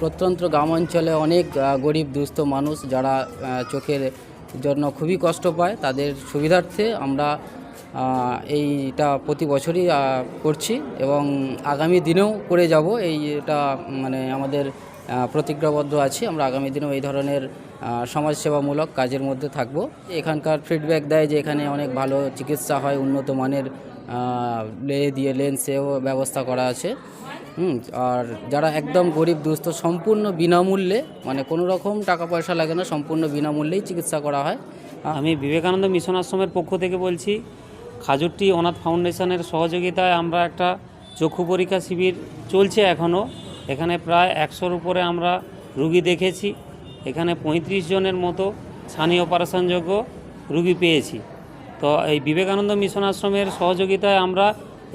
প্রত্যন্ত গ্রাম অঞ্চলে অনেক গরিব, দুস্থ মানুষ যারা চোখের জন্য খুবই কষ্ট পায়, তাদের সুবিধার্থে আমরা এইটা প্রতি বছরই করছি এবং আগামী দিনেও করে যাব। এইটা মানে আমাদের প্রতিজ্ঞাবদ্ধ আছি। আমরা আগামী দিনেও এই ধরনের সমাজসেবামূলক কাজের মধ্যে থাকব। এখানকার ফিডব্যাক দেয় যে এখানে অনেক ভালো চিকিৎসা হয়, উন্নত মানের লে, দিয়ে লেন্সেও ব্যবস্থা করা আছে। হুম, আর যারা একদম গরিব দুস্থ, সম্পূর্ণ বিনামূল্যে মানে কোনো রকম টাকা পয়সা লাগে না, সম্পূর্ণ বিনামূল্যেই চিকিৎসা করা হয়। আমি বিবেকানন্দ মিশন আশ্রমের পক্ষ থেকে বলছি, খাজুরটি অনাথ ফাউন্ডেশনের সহযোগিতায় আমরা একটা চক্ষু পরীক্ষা শিবির চলছে এখনও এখানে প্রায় একশোর উপরে আমরা রুগী দেখেছি। এখানে পঁয়ত্রিশ জনের মতো ছানি অপারেশনযোগ্য রুগী পেয়েছি। তো এই বিবেকানন্দ মিশন আশ্রমের সহযোগিতায় আমরা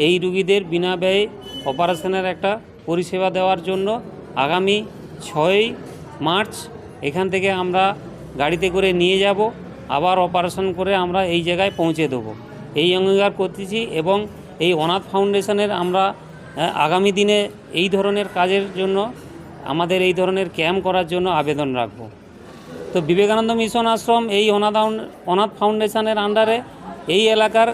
এই রুগীদের বিনা ব্যয়ে অপারেশনের একটা পরিষেবা দেওয়ার জন্য আগামী ছয়ই মার্চ এখান থেকে আমরা গাড়িতে করে নিয়ে যাব। আবার অপারেশন করে আমরা এই জায়গায় পৌঁছে দেবো। এই অঙ্গীকার করতেছি এবং এই অনাথ ফাউন্ডেশনের আমরা আগামী দিনে এই ধরনের কাজের জন্য, আমাদের এই ধরনের ক্যাম্প করার জন্য আবেদন রাখব। তো বিবেকানন্দ মিশন আশ্রম এই অনাথ অনাথ ফাউন্ডেশনের আন্ডারে এই এলাকার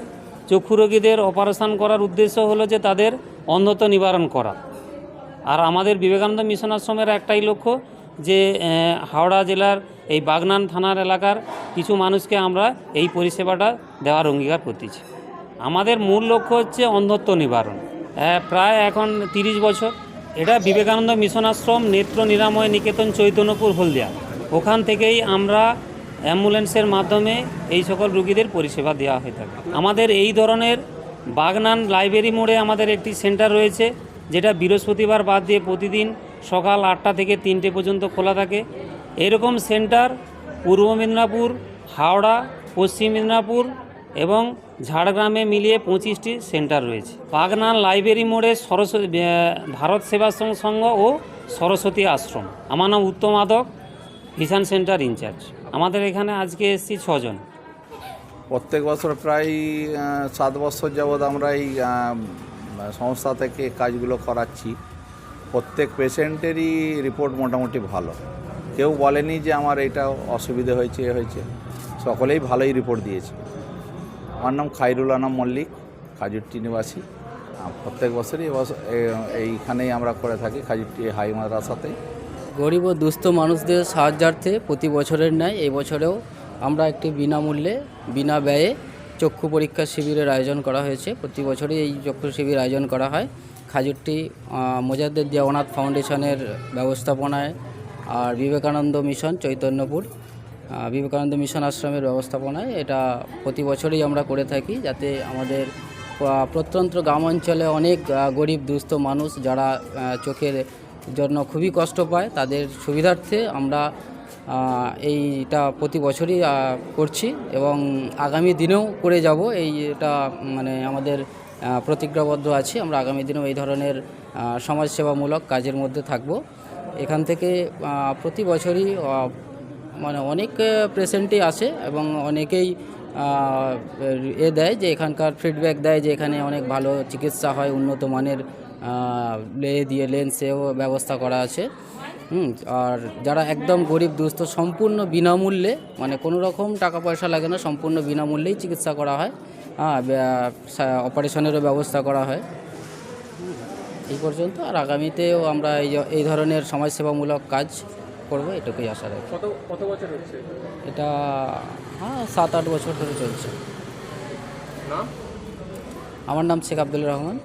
চক্ষু রোগীদের অপারেশন করার উদ্দেশ্য হলো যে তাদের অন্ধত্ব নিবারণ করা। আর আমাদের বিবেকানন্দ মিশন আশ্রমের একটাই লক্ষ্য যে হাওড়া জেলার এই বাগনান থানার এলাকার কিছু মানুষকে আমরা এই পরিষেবাটা দেওয়ার অঙ্গীকার করতেছি। আমাদের মূল লক্ষ্য হচ্ছে অন্ধত্ব নিবারণ। প্রায় এখন তিরিশ বছর। এটা বিবেকানন্দ মিশন আশ্রম নেত্র নিরাময় নিকেতন চৈতন্যপুর হলদিয়া। ওখান থেকেই আমরা অ্যাম্বুলেন্সের মাধ্যমে এই সকল রুগীদের পরিষেবা দেওয়া হয়ে থাকে। আমাদের এই ধরনের বাগনান লাইব্রেরি মোড়ে আমাদের একটি সেন্টার রয়েছে, যেটা বৃহস্পতিবার বাদ দিয়ে প্রতিদিন সকাল আটটা থেকে তিনটে পর্যন্ত খোলা থাকে। এরকম সেন্টার পূর্ব মেদিনীপুর, হাওড়া, পশ্চিম মেদিনীপুর এবং ঝাড়গ্রামে মিলিয়ে পঁচিশটি সেন্টার রয়েছে। বাগনান লাইব্রেরি মোড়ে সরস্বতী ভারত সেবাশ্রম সংঘ ও সরস্বতী আশ্রম। আমার নাম Uttam Adak vision centre incharge. আমাদের এখানে আজকে এসেছি ছজন। প্রত্যেক বছর প্রায় সাত বছর যাবৎ আমরা এই সংস্থা থেকে কাজগুলো করাচ্ছি। প্রত্যেক পেশেন্টেরই রিপোর্ট মোটামুটি ভালো। কেউ বলেনি যে আমার এটা অসুবিধে হয়েছে, এ হয়েছে। সকলেই ভালোই রিপোর্ট দিয়েছে। আমার নাম খাইরুল আনাম মল্লিক খাজুরটি নিবাসী প্রত্যেক বছরই এবছর- এইখানেই আমরা করে থাকি, খাজুরটি হাই মাদ্রাসাতে গরিব ও দুস্থ মানুষদের সাহায্যার্থে প্রতি বছরের ন্যায় এই বছরেও আমরা একটি বিনামূল্যে, বিনা ব্যয়ে চক্ষু পরীক্ষা শিবিরের আয়োজন করা হয়েছে। প্রতি বছরই এই চক্ষু শিবির আয়োজন করা হয়। খাজুরটি মোজাদ্দের দেওয়ানাথ ফাউন্ডেশনের ব্যবস্থাপনায় আর বিবেকানন্দ মিশন চৈতন্যপুর বিবেকানন্দ মিশন আশ্রমের ব্যবস্থাপনায়। এটা প্রতি বছরই আমরা করে থাকি যাতে আমাদের প্রত্যন্ত গ্রাম অঞ্চলে অনেক গরিব, দুস্থ মানুষ যারা চোখের জন্য খুবই কষ্ট পায়। তাদের সুবিধার্থে আমরা এইটা প্রতি বছরই করছি এবং আগামী দিনেও করে যাব। এইটা মানে আমাদের প্রতিজ্ঞাবদ্ধ আছি। আমরা আগামী দিনেও এই ধরনের সমাজসেবামূলক কাজের মধ্যে থাকব। এখান থেকে প্রতি বছরই মানে অনেক পেশেন্টই আসে এবং অনেকেই এ দেয় যে এখানকার ফিডব্যাক দেয় যে এখানে অনেক ভালো চিকিৎসা হয়, উন্নত মানের লে দিয়ে লেন্সেও ব্যবস্থা করা আছে। হুম আর যারা একদম গরিব দুস্থ সম্পূর্ণ বিনামূল্যে মানে কোনো রকম টাকা পয়সা লাগে না সম্পূর্ণ বিনামূল্যেই চিকিৎসা করা হয়। হ্যাঁ অপারেশনেরও ব্যবস্থা করা হয়। এই পর্যন্ত আর আগামীতেও আমরা এই এই ধরনের সমাজসেবামূলক কাজ করব এটুকুই আশা রাখি। কত কত বছর হচ্ছে? এটা হ্যাঁ সাত আট বছর ধরে চলছে। আমার নাম শেখ আব্দুল রহমান।